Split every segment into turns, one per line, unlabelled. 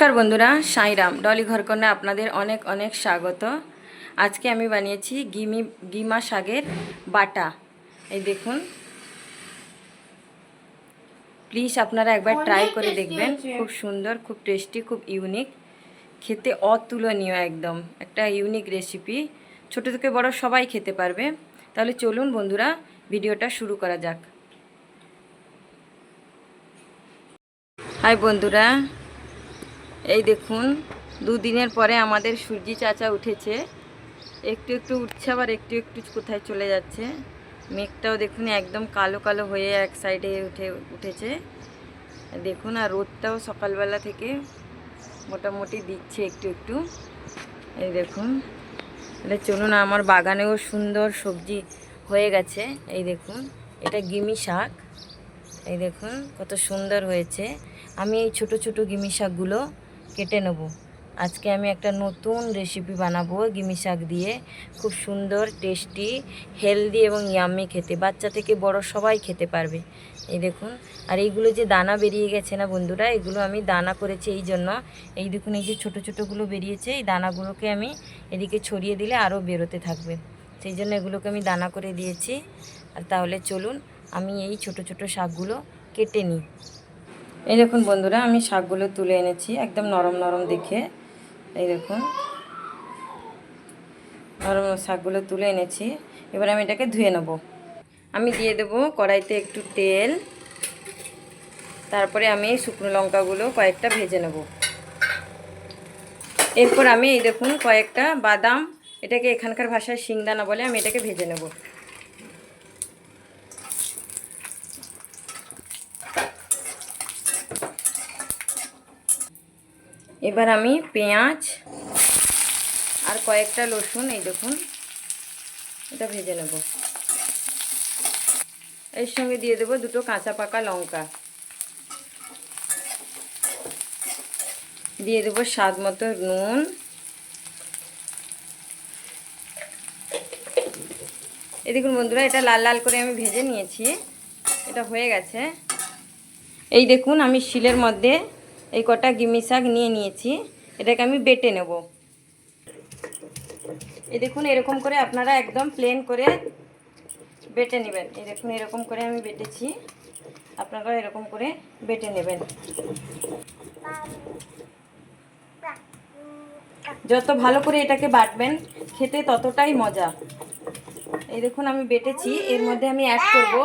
নমস্কার বন্ধুরা সাইরাম ডলি ঘরকন্যা আপনাদের অনেক অনেক স্বাগত। আজকে আমি বানিয়েছি গিমি গিমা শাকের বাটা। এই দেখুন। প্লিজ আপনারা একবার ট্রাই করে দেখবেন। খুব সুন্দর খুব টেস্টি খুব ইউনিক খেতে অতুলনীয় একদম। একটা ইউনিক রেসিপি ছোট থেকে বড় সবাই খেতে পারবে। তাহলে চলুন বন্ধুরা ভিডিওটা শুরু করা যাক। হাই বন্ধুরা এই দেখুন, দুদিনের পরে আমাদের সূর্যি চাচা উঠেছে। একটু একটু উঠছে, আবার একটু একটু কোথায় চলে যাচ্ছে। মেঘটাও দেখুন একদম কালো কালো হয়ে এক সাইডে উঠে, উঠেছে। দেখুন, আর রোদটাও সকালবেলা থেকে মোটামুটি দিচ্ছে একটু একটু। এই দেখুন তাহলে চলুন, আমার বাগানেও সুন্দর সবজি হয়ে গেছে। এই দেখুন, এটা গিমি শাক। এই দেখুন, কত সুন্দর হয়েছে। আমি এই ছোট ছোট গিমি শাকগুলো কেটে নেব। আজকে আমি একটা নতুন রেসিপি বানাবো গিমি শাক দিয়ে। খুব সুন্দর টেস্টি হেলদি এবং ইয়াম্মি খেতে। বাচ্চা থেকে বড় সবাই খেতে পারবে। এই দেখুন, আর এইগুলো যে দানা বেরিয়ে গেছে না বন্ধুরা, এগুলো আমি দানা করেছি এই জন্য। এই দেখুন, এই যে ছোটো ছোটোগুলো বেরিয়েছে, এই দানাগুলোকে আমি এদিকে ছড়িয়ে দিলে আরও বেরোতে থাকবে। সেই জন্য এগুলোকে আমি দানা করে দিয়েছি। আর তাহলে চলুন, আমি এই ছোট ছোট শাকগুলো কেটে নিই। এই দেখুন বন্ধুরা, আমি শাকগুলো তুলে এনেছি, একদম নরম নরম দেখে। এই দেখুন। নরম শাকগুলো তুলে এনেছি। এবার আমি এটাকে ধুয়ে নেব। আমি দিয়ে দেবো কড়াইতে একটু তেল। তারপরে আমি শুকনো লঙ্কাগুলো কয়েকটা ভেজে নেব। এরপর আমি এই দেখুন কয়েকটা বাদাম, এটাকে এখানকার ভাষায় শিংদানা বলে আমি এটাকে ভেজে নেব। এবার আমি পেঁয়াজ আর কয়েকটা রসুন, এই দেখুন, এটা ভেজে নেব। এর সঙ্গে দিয়ে দেবো দুটো কাঁচা পাকা লঙ্কা। দিয়ে দেবো স্বাদ মতো নুন। এই দেখুন বন্ধুরা, এটা লাল লাল করে আমি ভেজে নিয়েছি। এটা হয়ে গেছে। এই দেখুন, আমি শিলের মধ্যে এই কটা গিমি শাক নিয়ে নিয়েছি। এটাকে আমি বেটে নেব। এই দেখুন, এরকম করে আপনারা একদম প্লেন করে বেটে নেবেন। এই দেখুন, এরকম করে আমি বেটেছি। আপনারা এরকম করে বেটে নেবেন। যত ভালো করে এটাকে বাটবেন, খেতে ততটাই মজা। এই দেখুন, আমি বেটেছি। এর মধ্যে আমি অ্যাড করব।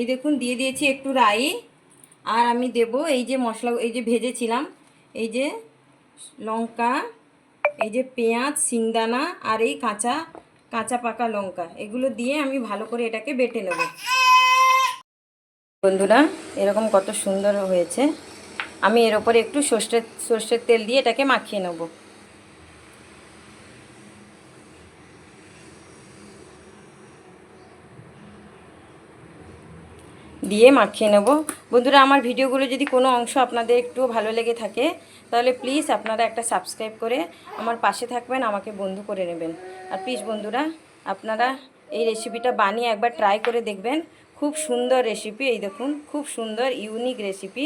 এই দেখুন, দিয়ে দিয়েছি একটু রাই, আর আমি দেব এই যে মশলা, এই যে ভেজেছিলাম, এই যে লঙ্কা, এই যে পেঁয়াজ, সিংদানা, আর এই কাঁচা কাঁচা পাকা লঙ্কা, এগুলো দিয়ে আমি ভালো করে এটাকে বেটে নেব। বন্ধুরা, এরকম কত সুন্দর হয়েছে। আমি এর ওপরে একটু সর্ষের সর্ষের তেল দিয়ে এটাকে মাখিয়ে নেব। দিয়ে মাখিয়ে নেব। বন্ধুরা, আমার ভিডিওগুলো যদি কোনো অংশ আপনাদের একটু ভালো লেগে থাকে, তাহলে প্লিজ আপনারা একটা সাবস্ক্রাইব করে আমার পাশে থাকবেন, আমাকে বন্ধু করে নেবেন। আর প্লিজ বন্ধুরা, আপনারা এই রেসিপিটা বানিয়ে একবার ট্রাই করে দেখবেন। খুব সুন্দর রেসিপি এই দেখুন, খুব সুন্দর ইউনিক রেসিপি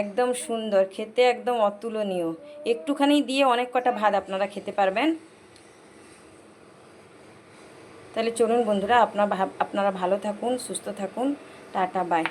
একদম সুন্দর, খেতে একদম অতুলনীয়। একটুখানি দিয়ে অনেক কটা ভাত আপনারা খেতে পারবেন। তাহলে চলুন বন্ধুরা, আপনার আপনারা ভালো থাকুন, সুস্থ থাকুন। Tata bye